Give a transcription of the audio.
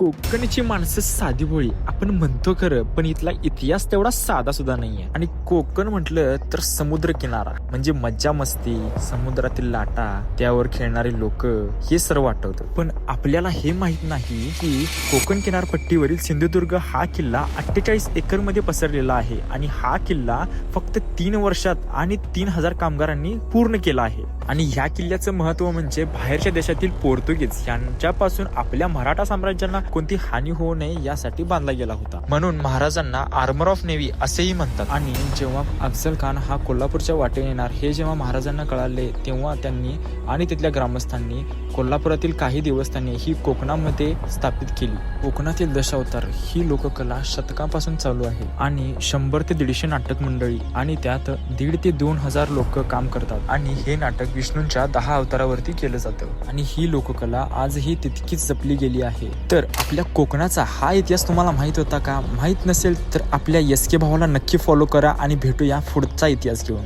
कोकणची माणसं साधी भोळी आपण म्हणतो खरं पण इथला इतिहास तेवढा साधा सुद्धा नाहीये. आणि कोकण म्हटलं तर समुद्र किनारा म्हणजे मज्जा मस्ती समुद्रातील लाटा त्यावर खेळणारे लोक हे सर्व आठवतं. पण आपल्याला हे माहीत नाही की कोकण किनारपट्टीवरील सिंधुदुर्ग हा किल्ला अठ्ठेचाळीस एकरमध्ये पसरलेला आहे. आणि हा किल्ला फक्त तीन वर्षात आणि तीन हजार कामगारांनी पूर्ण केला आहे. आणि ह्या किल्ल्याचं महत्त्व म्हणजे बाहेरच्या देशातील पोर्तुगीज यांच्यापासून आपल्या मराठा साम्राज्यांना कोणती हानी होऊ नये यासाठी बांधला गेला होता. म्हणून महाराजांना आर्मर ऑफ नेव्ही असेही म्हणतात. आणि जेव्हा अफजल खान हा कोल्हापूरच्या वाटेने येणार हे जेव्हा महाराजांना कळाले तेव्हा त्यांनी आणि तिथल्या ग्रामस्थांनी कोल्हापुरातील काही दिवस त्यांनी ही कोकणामध्ये स्थापित केली. कोकणातील दशावतार ही लोककला शतकापासून चालू आहे आणि शंभर ते दीडशे नाटक मंडळी आणि त्यात दीड ते दोन हजार लोक काम करतात आणि हे नाटक विष्णूंच्या दहा अवतारावरती केलं जातं. आणि ही लोककला आजही तितकीच जपली गेली आहे. तर आपल्या कोकणाचा हा इतिहास तुम्हाला माहीत होता का? माहीत नसेल तर आपल्या एस के भावाला नक्की फॉलो करा आणि भेटूया पुढचा इतिहास घेऊन.